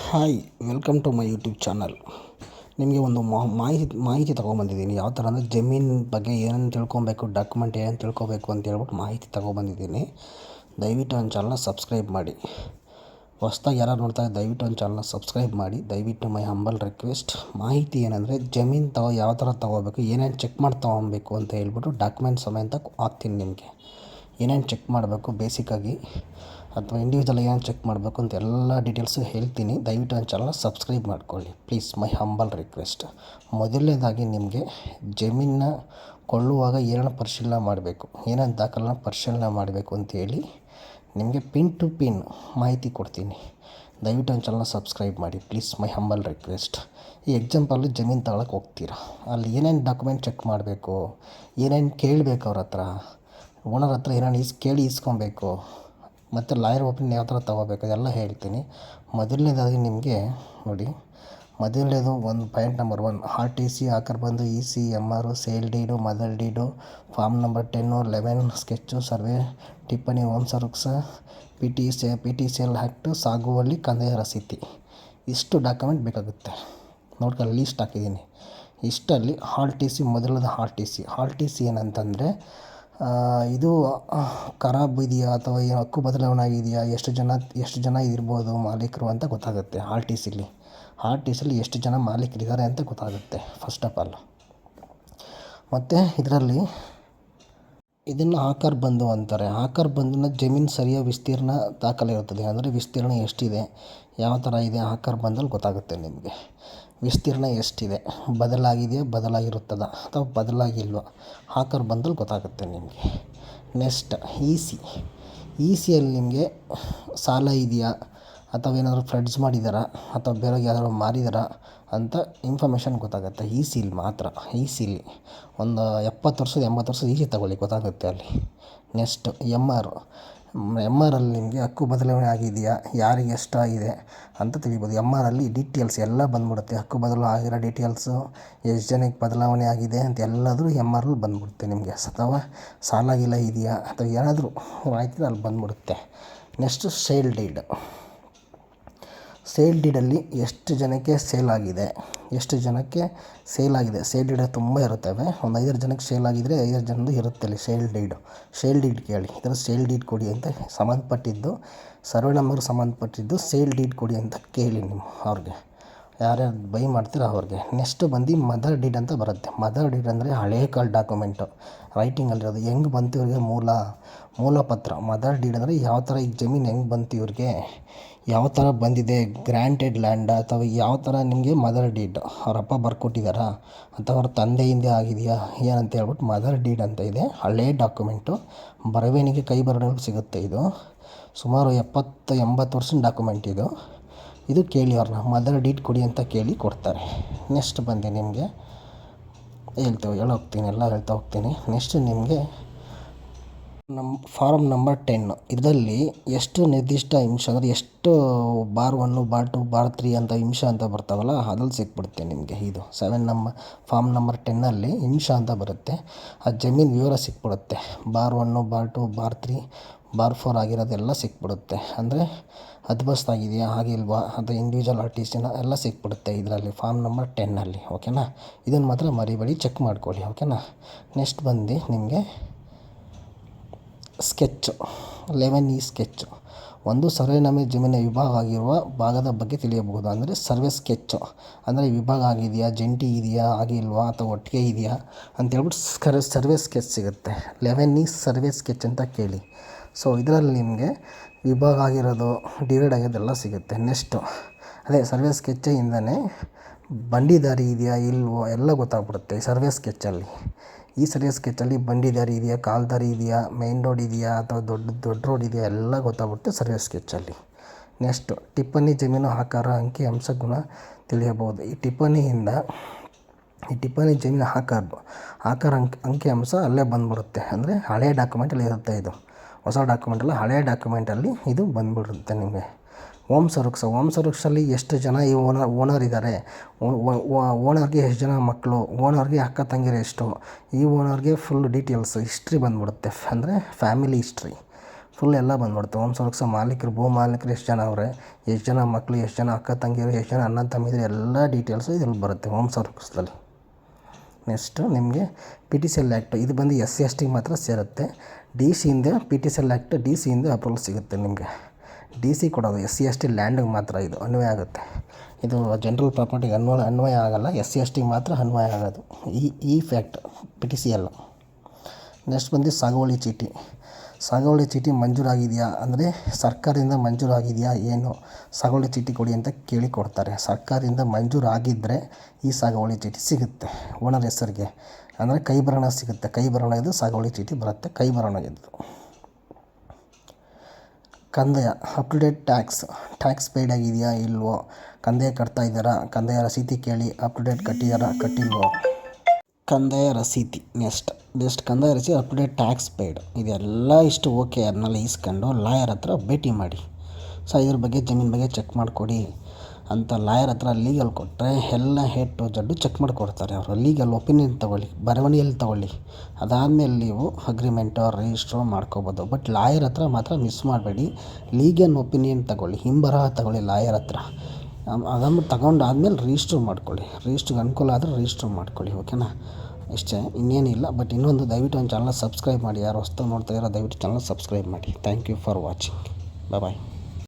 Hi, welcome to my YouTube channel. ನಿಮಗೆ ಒಂದು ಮಾಹಿತಿ ಮಾಹಿತಿ ತೊಗೊಂಬಂದಿದ್ದೀನಿ. ಯಾವ ಥರ ಅಂದರೆ ಜಮೀನ್ ಬಗ್ಗೆ ಏನೇನು ತಿಳ್ಕೊಬೇಕು ಡಾಕ್ಯುಮೆಂಟ್ ಏನೇನು ತಿಳ್ಕೊಬೇಕು ಅಂತ ಹೇಳ್ಬಿಟ್ಟು ಮಾಹಿತಿ ತೊಗೊಬಂದಿದ್ದೀನಿ. ದಯವಿಟ್ಟು ನನ್ನ ಚಾನಲ್ನ ಸಬ್ಸ್ಕ್ರೈಬ್ ಮಾಡಿ. ಹೊಸ್ದಾಗಿ ಯಾರು ನೋಡ್ತಾರೆ ದಯವಿಟ್ಟು ಒಂದು ಚಾನಲ್ನ ಸಬ್ಸ್ಕ್ರೈಬ್ ಮಾಡಿ. ದಯವಿಟ್ಟು ಮೈ ಹಂಬಲ್ ರಿಕ್ವೆಸ್ಟ್ ಮಾಹಿತಿ ಏನಂದರೆ ಜಮೀನು ತಗೋ, ಯಾವ ಥರ ತೊಗೋಬೇಕು, ಏನೇನು ಚೆಕ್ ಮಾಡಿ ತೊಗೊಬೇಕು ಅಂತ ಹೇಳ್ಬಿಟ್ಟು ಡಾಕ್ಯುಮೆಂಟ್ ಸಮೇತ ಹಾಕ್ತೀನಿ ನಿಮಗೆ. ಏನೇನು ಚೆಕ್ ಮಾಡಬೇಕು ಬೇಸಿಕ್ಕಾಗಿ ಅಥವಾ ಇಂಡಿವಿಜುವಲ್ ಏನೇನು ಚೆಕ್ ಮಾಡಬೇಕು ಅಂತ ಎಲ್ಲ ಡೀಟೇಲ್ಸು ಹೇಳ್ತೀನಿ. ದಯವಿಟ್ಟು ನನ್ನ ಚಾನಲ್ನ ಸಬ್ಸ್ಕ್ರೈಬ್ ಮಾಡ್ಕೊಳ್ಳಿ. ಪ್ಲೀಸ್ ಮೈ ಹಂಬಲ್ ರಿಕ್ವೆಸ್ಟ್ ಮೊದಲನೇದಾಗಿ ನಿಮಗೆ ಜಮೀನನ್ನ ಕೊಳ್ಳುವಾಗ ಏನೇನು ಪರಿಶೀಲನೆ ಮಾಡಬೇಕು, ಏನೇನು ದಾಖಲೆನ ಪರಿಶೀಲನೆ ಮಾಡಬೇಕು ಅಂತೇಳಿ ನಿಮಗೆ ಪಿನ್ ಟು ಪಿನ್ ಮಾಹಿತಿ ಕೊಡ್ತೀನಿ. ದಯವಿಟ್ಟು ನನ್ನ ಚಾನಲ್ನ ಸಬ್ಸ್ಕ್ರೈಬ್ ಮಾಡಿ. ಪ್ಲೀಸ್ ಮೈ ಹಂಬಲ್ ರಿಕ್ವೆಸ್ಟ್ ಈ ಎಕ್ಸಾಂಪಲ್ಲು ಜಮೀನು ತಗೊಳಕ್ಕೆ ಹೋಗ್ತೀರಾ? ಅಲ್ಲಿ ಏನೇನು ಡಾಕ್ಯುಮೆಂಟ್ ಚೆಕ್ ಮಾಡಬೇಕು, ಏನೇನು ಕೇಳಬೇಕು ಅವ್ರ ಹತ್ರ? ಓನರ್ ಹತ್ರ ಏನೇನು ಈಸ್ ಕೇಳಿ ಇಸ್ಕೊಬೇಕು. ಮತ್ತು ಲಾಯರ್ ಒಪಿನಿಯನ್ ಯಾವ ಥರ ತೊಗೋಬೇಕು ಅದೆಲ್ಲ ಹೇಳ್ತೀನಿ. ಮೊದಲನೇದಾಗಿ ನಿಮಗೆ ನೋಡಿ, ಮೊದಲನೇದು ಒಂದು point number one. R T C ಆಕರ್ ಬಂದು E C M R sale deed, mother deed, form number ten, eleven, sketch, survey, ಟಿಪ್ಪಣಿ, ಓಮ್ ಸರ್ಕ್ಸ, P T C, P T C L act ಸಾಗುವಳ್ಳಿ ಕಂದಾಯ ರಸೀತಿ. ಇಷ್ಟು ಡಾಕ್ಯುಮೆಂಟ್ ಬೇಕಾಗುತ್ತೆ. ನೋಡ್ಕೊಳ್ಳಿ ಲೀಸ್ಟ್ ಹಾಕಿದ್ದೀನಿ. ಇಷ್ಟಲ್ಲಿ ಹಾಲ್ ಟಿ ಸಿ ಮೊದಲದ ಆರ್ ಟಿ ಸಿ. ಹಾಲ್ ಟಿ ಸಿ ಏನಂತಂದರೆ ಇದು ಖರಾಬ್ ಇದೆಯಾ ಅಥವಾ ಏನು ಹಕ್ಕು ಬದಲಾವಣೆ ಆಗಿದೆಯಾ ಎಷ್ಟು ಜನ ಎಷ್ಟು ಜನ ಇರ್ಬೋದು ಮಾಲೀಕರು ಅಂತ ಗೊತ್ತಾಗುತ್ತೆ. ಆರ್ ಟಿ ಸಿಲಿ ಆರ್ ಟಿ ಸಿಲಿ ಎಷ್ಟು ಜನ ಮಾಲೀಕರಿದ್ದಾರೆ ಅಂತ ಗೊತ್ತಾಗುತ್ತೆ ಫಸ್ಟ್ ಆಫ್ ಆಲ್ ಮತ್ತು ಇದರಲ್ಲಿ ಇದನ್ನು ಆಕಾರ್ ಬಂದು ಅಂತಾರೆ. ಆಕಾರ್ ಬಂದನ್ನು ಜಮೀನು ಸರಿಯಾದ ವಿಸ್ತೀರ್ಣ ದಾಖಲೆ ಇರುತ್ತದೆ ಅಂದರೆ ವಿಸ್ತೀರ್ಣ ಎಷ್ಟಿದೆ? ಯಾವ ಥರ ಇದೆ ಆಕಾರ್ ಬಂದಲ್ಲಿ ಗೊತ್ತಾಗುತ್ತೆ ನಿಮಗೆ. ವಿಸ್ತೀರ್ಣ ಎಷ್ಟಿದೆ? ಬದಲಾಗಿದೆಯಾ ಬದಲಾಗಿರುತ್ತದ? ಅಥವಾ ಬದಲಾಗಿಲ್ವ? ಆಕಾರ್ ಬಂದಲ್ಲಿ ಗೊತ್ತಾಗುತ್ತೆ ನಿಮಗೆ. Next E C. ಇ ಸಿಯಲ್ಲಿ ನಿಮಗೆ ಸಾಲ ಇದೆಯಾ? ಅಥವಾ ಏನಾದರೂ ಫ್ಲಡ್ಸ್ ಮಾಡಿದ್ದಾರಾ ಅಥವಾ ಬೇರೆ ಯಾರಾದ್ರು ಮಾರಿದ್ದಾರಾ ಅಂತ ಇನ್ಫಾರ್ಮೇಷನ್ ಗೊತ್ತಾಗುತ್ತೆ. ಈ ಸೀಲ್ ಮಾತ್ರ. ಈ ಸೀಲ್ ಒಂದು ಎಪ್ಪತ್ತು ವರ್ಷದ, ಎಂಬತ್ತು ವರ್ಷದ ಈಸಿ ತಗೊಳ್ಳಿ, ಗೊತ್ತಾಗುತ್ತೆ ಅಲ್ಲಿ. ನೆಕ್ಸ್ಟ್ ಎಂ ಆರ್ ಎಂ ಆರಲ್ಲಿ ನಿಮಗೆ ಹಕ್ಕು ಬದಲಾವಣೆ ಆಗಿದೆಯಾ? ಯಾರಿಗೆ ಎಷ್ಟಾಗಿದೆ ಅಂತ ತಿಳಿಬೋದು. ಎಂ ಆರಲ್ಲಿ ಡಿಟೇಲ್ಸ್ ಎಲ್ಲ ಬಂದ್ಬಿಡುತ್ತೆ. ಹಕ್ಕು ಬದಲು ಆಗಿರೋ ಡಿಟೇಲ್ಸು ಎಷ್ಟು ಜನಕ್ಕೆ ಬದಲಾವಣೆ ಆಗಿದೆ ಅಂತ ಎಲ್ಲಾದರೂ ಎಂ ಅಲ್ಲಿ ಬಂದ್ಬಿಡುತ್ತೆ ನಿಮಗೆ. ಅಥವಾ ಸಾಲಾಗಿಲ್ಲ ಗೀಲ ಇದೆಯಾ? ಅಥವಾ ಏನಾದರೂ ಆಯ್ತು ಅಲ್ಲಿ ಬಂದ್ಬಿಡುತ್ತೆ. ನೆಕ್ಸ್ಟು ಸೇಲ್ ಡೀಡ್ ಸೇಲ್ ಡೀಡಲ್ಲಿ ಎಷ್ಟು ಜನಕ್ಕೆ ಸೇಲ್ ಆಗಿದೆ? ಎಷ್ಟು ಜನಕ್ಕೆ ಸೇಲ್ ಆಗಿದೆ? ಸೇಲ್ ಡೀಡ್ ತುಂಬ ಇರುತ್ತವೆ. ಒಂದು ಐದಾರು ಜನಕ್ಕೆ ಸೇಲ್ ಆಗಿದ್ದರೆ ಐದಾರು ಜನದ್ದು ಇರುತ್ತೆ ಅಲ್ಲಿ ಸೇಲ್ ಡೀಡು ಸೇಲ್ ಡೀಡ್ ಕೇಳಿ. ಇದರ ಸೇಲ್ ಡೀಡ್ ಕೊಡಿ ಅಂತ ಸಂಬಂಧಪಟ್ಟಿದ್ದು ಸರ್ವೆ ನಂಬರ್ಗೆ ಸಂಬಂಧಪಟ್ಟಿದ್ದು ಸೇಲ್ ಡೀಡ್ ಕೊಡಿ ಅಂತ ಕೇಳಿ ನಿಮ್ಮ ಅವ್ರಿಗೆ. ಯಾರ್ಯಾರು ಬೈ ಮಾಡ್ತೀರೋ ಅವ್ರಿಗೆ. ನೆಕ್ಸ್ಟ್ ಬಂದು ಮದರ್ ಡೀಡ್ ಅಂತ ಬರುತ್ತೆ. ಮದರ್ ಡೀಡ್ ಅಂದರೆ ಹಳೇ ಕಾಲ ಡಾಕ್ಯುಮೆಂಟು ರೈಟಿಂಗಲ್ಲಿರೋದು ಹೆಂಗೆ ಬಂತು ಇವ್ರಿಗೆ ಮೂಲ ಮೂಲ ಪತ್ರ? ಮದರ್ ಡೀಡ್ ಅಂದರೆ ಯಾವ ಥರ ಈಗ ಜಮೀನು ಹೆಂಗೆ ಬಂತು ಇವ್ರಿಗೆ? ಯಾವ ಥರ ಬಂದಿದೆ? ಗ್ರ್ಯಾಂಟೆಡ್ ಲ್ಯಾಂಡ್ ಅಥವಾ ಯಾವ ಥರ ನಿಮಗೆ ಮದರ್ ಡೀಡ್? ಅವ್ರ ಅಪ್ಪ ಬರ್ಕೊಟ್ಟಿದ್ದಾರಾ? ಅಥವಾ ಅವ್ರ ತಂದೆಯಿಂದ ಆಗಿದೆಯಾ? ಏನಂತ ಹೇಳ್ಬಿಟ್ಟು ಮದರ್ ಡೀಡ್ ಅಂತ ಇದೆ. ಹಳೇ ಡಾಕ್ಯುಮೆಂಟು. ಬರವಣಿಗೆ ಕೈ ಬರವಣಿಗೆ ಸಿಗುತ್ತೆ ಇದು. ಸುಮಾರು ಎಪ್ಪತ್ತು ಎಂಬತ್ತು ವರ್ಷದ ಡಾಕ್ಯುಮೆಂಟ್ ಇದು. ಇದು ಕೇಳಿ ಅವ್ರನ್ನ. ಮದರ್ ಡೀಡ್ ಕೊಡಿ ಅಂತ ಕೇಳಿ ಕೊಡ್ತಾರೆ. ನೆಕ್ಸ್ಟ್ ಬಂದು ನಿಮಗೆ. ಹೇಳ್ತೇವೆ, ಹೇಳೋಗ್ತೀನಿ, ಎಲ್ಲ ಹೇಳ್ತಾ ಹೋಗ್ತೀನಿ. ನೆಕ್ಸ್ಟ್ ನಿಮಗೆ ನಮ್ಮ ಫಾರ್ಮ್ ನಂಬರ್ ಟೆನ್. ಇದರಲ್ಲಿ ಎಷ್ಟು ನಿರ್ದಿಷ್ಟ ಅಂಶ ಅಂದರೆ ಎಷ್ಟು bar one bar two, bar three ಅಂತ ಅಂಶ ಅಂತ ಬರ್ತಾವಲ್ಲ, ಅದ್ರಲ್ಲಿ ಸಿಕ್ಬಿಡುತ್ತೆ ನಿಮಗೆ ಇದು. ಸೆವೆನ್ ನಮ್ಮ ಫಾರ್ಮ್ ನಂಬರ್ ಟೆನ್ನಲ್ಲಿ ಅಂಶ ಅಂತ ಬರುತ್ತೆ. ಆ ಜಮೀನ್ ವಿವರ ಸಿಕ್ಬಿಡುತ್ತೆ. Bar one bar two, bar three, bar four ಆಗಿರೋದೆಲ್ಲ ಸಿಕ್ಬಿಡುತ್ತೆ. ಅಂದರೆ ಹದ್ಬಸ್ತಾಗಿದೆಯಾ ಆಗಿಲ್ವಾ ಅಥವಾ ಇಂಡಿವಿಜುವಲ್ ಆರ್ಟಿಸ್ಟಿನ ಎಲ್ಲ ಸಿಕ್ಬಿಡುತ್ತೆ ಇದರಲ್ಲಿ ಫಾರ್ಮ್ ನಂಬರ್ ಟೆನ್ನಲ್ಲಿ ಓಕೆನಾ? ಇದನ್ನು ಮಾತ್ರ ಮರಿಬೇಡಿ ಚೆಕ್ ಮಾಡ್ಕೊಳ್ಳಿ, ಓಕೆನಾ? ನೆಕ್ಸ್ಟ್ ಬಂದು ನಿಮಗೆ ಸ್ಕೆಚ್ಚು ಲೆವೆನ್ ಇ ಸ್ಕೆಚ್ಚು ಒಂದು ಸರ್ವೇನಾಮೆ ಜಮೀನಿನ ವಿಭಾಗ ಆಗಿರುವ ಭಾಗದ ಬಗ್ಗೆ ತಿಳಿಯಬಹುದು. ಅಂದರೆ ಸರ್ವೆ ಸ್ಕೆಚ್ಚು ಅಂದರೆ ವಿಭಾಗ ಆಗಿದೆಯಾ, ಜಂಟಿ ಇದೆಯಾ ಆಗಿಲ್ವಾ ಅಥವಾ ಒಟ್ಟಿಗೆ ಇದೆಯಾ ಅಂತೇಳ್ಬಿಟ್ಟು ಸ್ಕರ್ ಸರ್ವೆ ಸ್ಕೆಚ್ ಸಿಗುತ್ತೆ. ಲೆವೆನ್ ಇ ಸರ್ವೆ ಸ್ಕೆಚ್ ಅಂತ ಕೇಳಿ. ಸೊ, ಇದರಲ್ಲಿ ನಿಮಗೆ ವಿಭಾಗ ಆಗಿರೋದು, ಡಿವೈಡ್ ಆಗಿರೋದೆಲ್ಲ ಸಿಗುತ್ತೆ. ನೆಕ್ಸ್ಟು, ಅದೇ ಸರ್ವೆ ಸ್ಕೆಚ್ಚಿಂದನೇ ಬಂಡಿದಾರಿ ಇದೆಯಾ, ಇಲ್ವೋ, ಎಲ್ಲ ಗೊತ್ತಾಗ್ಬಿಡುತ್ತೆ ಸರ್ವೆ ಸ್ಕೆಚ್ಚಲ್ಲಿ ಈ ಸರಿಯ ಸ್ಕೆಚ್ಚಲ್ಲಿ ಬಂಡಿ ದಾರಿ ಇದೆಯಾ? ಕಾಲು ದಾರಿ ಇದೆಯಾ? ಮೈನ್ ರೋಡ್ ಇದೆಯಾ? ಅಥವಾ ದೊಡ್ಡ ದೊಡ್ಡ ರೋಡ್ ಇದೆಯಾ? ಎಲ್ಲ ಗೊತ್ತಾಗ್ಬಿಡುತ್ತೆ ಸರಿಯ ಸ್ಕೆಚ್ಚಲ್ಲಿ ನೆಕ್ಸ್ಟು ಟಿಪ್ಪಣಿ ಜಮೀನು ಆಕಾರ ಅಂಕಿ, ಅಂಶ, ಗುಣ ತಿಳಿಯಬಹುದು. ಈ ಟಿಪ್ಪಣಿಯಿಂದ, ಈ ಟಿಪ್ಪಣಿ ಜಮೀನು ಆಕಾರ ಆಕಾರ ಅಂಕಿ ಅಂಕಿ, ಅಂಶ ಅಲ್ಲೇ ಬಂದ್ಬಿಡುತ್ತೆ. ಅಂದರೆ ಹಳೆಯ ಡಾಕ್ಯುಮೆಂಟಲ್ಲಿ ಇರುತ್ತೆ ಇದು. ಹೊಸ ಡಾಕ್ಯುಮೆಂಟಲ್ಲ ಹಳೆಯ ಡಾಕ್ಯುಮೆಂಟಲ್ಲಿ ಇದು ಬಂದ್ಬಿಡುತ್ತೆ ನಿಮಗೆ. ಓಮ್ ಸರ್ವಿಕ್ಸ್ ಓಮ್ ಸರ್ವಿಕ್ಸಲ್ಲಿ ಎಷ್ಟು ಜನ ಈ ಓನರ್ ಓನರ್ ಇದ್ದಾರೆ ಓನರ್ಗೆ ಎಷ್ಟು ಜನ ಮಕ್ಕಳು ಓನರ್ಗೆ ಅಕ್ಕ ತಂಗಿರು ಎಷ್ಟು? ಈ ಓನರ್ಗೆ ಫುಲ್ ಡೀಟೇಲ್ಸ್ ಹಿಸ್ಟ್ರಿ ಬಂದ್ಬಿಡುತ್ತೆ. ಅಂದರೆ ಫ್ಯಾಮಿಲಿ ಹಿಸ್ಟ್ರಿ ಫುಲ್ ಎಲ್ಲ ಬಂದ್ಬಿಡುತ್ತೆ. ಓಮ್ ಸುರಕ್ಷಾ ಮಾಲೀಕರು, ಭೂ ಮಾಲೀಕರು ಎಷ್ಟು ಜನ ಅವರೇ? ಎಷ್ಟು ಜನ ಮಕ್ಕಳು ಎಷ್ಟು ಜನ ಅಕ್ಕ ತಂಗಿಯರು ಎಷ್ಟು ಜನ ಅಣ್ಣ ತಮ್ಮಿದ್ರು? ಎಲ್ಲ ಡೀಟೇಲ್ಸು ಇದ್ರಲ್ಲಿ ಬರುತ್ತೆ ಹೋಮ್ ಸುರಕ್ಷದಲ್ಲಿ ನೆಕ್ಸ್ಟು ನಿಮಗೆ P T C L act ಇದು ಬಂದು ಎಸ್ ಸಿ ಎಸ್ ಟಿಗೆ ಮಾತ್ರ ಸೇರುತ್ತೆ. D ಸಿಯಿಂದ P T C L act D ಸಿಯಿಂದ approval ಸಿಗುತ್ತೆ ನಿಮಗೆ. ಡಿ ಸಿ ಕೊಡೋದು, ಎಸ್ ಸಿ ಎಸ್ ಟಿ ಲ್ಯಾಂಡಿಗೆ ಮಾತ್ರ ಇದು ಅನ್ವಯ ಆಗುತ್ತೆ. ಇದು ಜನರಲ್ ಪ್ರಾಪರ್ಟಿಗೆ ಅನ್ವಯ ಅನ್ವಯ ಆಗಲ್ಲ, ಎಸ್ ಸಿ ಎಸ್ ಟಿಗೆ ಮಾತ್ರ ಅನ್ವಯ ಆಗೋದು. ಈ ಈ fact P T C L next ಬಂದು ಸಾಗುವಳಿ ಚೀಟಿ. ಸಾಗುವಳಿ ಚೀಟಿ ಮಂಜೂರಾಗಿದೆಯಾ? ಅಂದರೆ ಸರ್ಕಾರದಿಂದ ಮಂಜೂರಾಗಿದೆಯಾ, ಏನು? ಸಾಗುವಳಿ ಚೀಟಿ ಕೊಡಿ ಅಂತ ಕೇಳಿ ಕೊಡ್ತಾರೆ. ಸರ್ಕಾರದಿಂದ ಮಂಜೂರಾಗಿದ್ದರೆ ಈ ಸಾಗುವಳಿ ಚೀಟಿ ಸಿಗುತ್ತೆ, ಓನರ್ ಹೆಸರಿಗೆ. ಅಂದರೆ ಕೈ ಬರಣ ಸಿಗುತ್ತೆ. ಕೈ ಬರಣ ಇದು ಸಾಗುವಳಿ ಚೀಟಿ ಬರುತ್ತೆ, ಕೈ ಬರಣ ಇದು. ಕಂದಾಯ up to date tax tax paid ಆಗಿದೆಯಾ ಇಲ್ವೋ? ಕಂದಾಯ ಕಟ್ತಾ ಇದ್ದಾರಾ? ಕಂದಾಯ ರಸೀತಿ ಕೇಳಿ ಅಪ್ ಟು ಡೇಟ್ ಕಟ್ಟಿದ್ದಾರಾ ಕಟ್ಟಿಲ್ವೋ? ಕಂದಾಯ ರಸೀತಿ, ನೆಕ್ಸ್ಟ್ ನೆಕ್ಸ್ಟ್ ಕಂದಾಯ ರಸೀತಿ up to date tax paid ಇದೆಲ್ಲ ಇಷ್ಟು ಓಕೆ ಅದನ್ನೆಲ್ಲ ಈಸ್ಕೊಂಡು ಲಾಯರ್ ಹತ್ರ ಭೇಟಿ ಮಾಡಿ. ಸೊ ಇದ್ರ ಬಗ್ಗೆ, ಜಮೀನು ಬಗ್ಗೆ ಚೆಕ್ ಮಾಡಿಕೊಡಿ. ಅಂತ ಲಾಯರ್ ಹತ್ರ ಲೀಗಲ್ ಕೊಟ್ಟರೆ ಎಲ್ಲ ಹೆಡ್ ಟು ಜಡ್ಡು ಚೆಕ್ ಮಾಡಿಕೊಡ್ತಾರೆ ಅವರು. ಲೀಗಲ್ ಒಪಿನಿಯನ್ ತೊಗೊಳ್ಳಿ, ಬರವಣಿಗೆಯಲ್ಲಿ ತೊಗೊಳ್ಳಿ. ಅದಾದಮೇಲೆ ನೀವು ಅಗ್ರಿಮೆಂಟ್ ರಿಜಿಸ್ಟ್ರು ಮಾಡ್ಕೋಬೋದು. ಬಟ್ ಲಾಯರ್ ಹತ್ರ ಮಾತ್ರ ಮಿಸ್ ಮಾಡಬೇಡಿ. ಲೀಗಲ್ ಒಪಿನಿಯನ್ ತಗೊಳ್ಳಿ, ಹಿಂಬರಹ ತಗೊಳ್ಳಿ ಲಾಯರ್ ಹತ್ರ. ಅದನ್ನು ತಗೊಂಡಾದ್ಮೇಲೆ ರಿಜಿಸ್ಟ್ರ್ ಮಾಡ್ಕೊಳ್ಳಿ. ರಿಜಿಸ್ಟ್ರಿಗೆ ಅನುಕೂಲ ಆದರೆ ರಿಜಿಸ್ಟ್ರ್ ಮಾಡ್ಕೊಳ್ಳಿ ಓಕೆನಾ ಇಷ್ಟೇ ಇನ್ನೇನಿಲ್ಲ ಬಟ್ ಇನ್ನೊಂದು ದಯವಿಟ್ಟು ಒಂದು ಚಾನಲ್ ಸಬ್ಸ್ಕ್ರೈಬ್ ಮಾಡಿ. ಯಾರು ಹೊಸ್ತು ನೋಡ್ತಾ ಇರೋ ದಯವಿಟ್ಟು ಚಾನಲ್ ಸಬ್ಸ್ಕ್ರೈಬ್ ಮಾಡಿ. Thank you for watching bye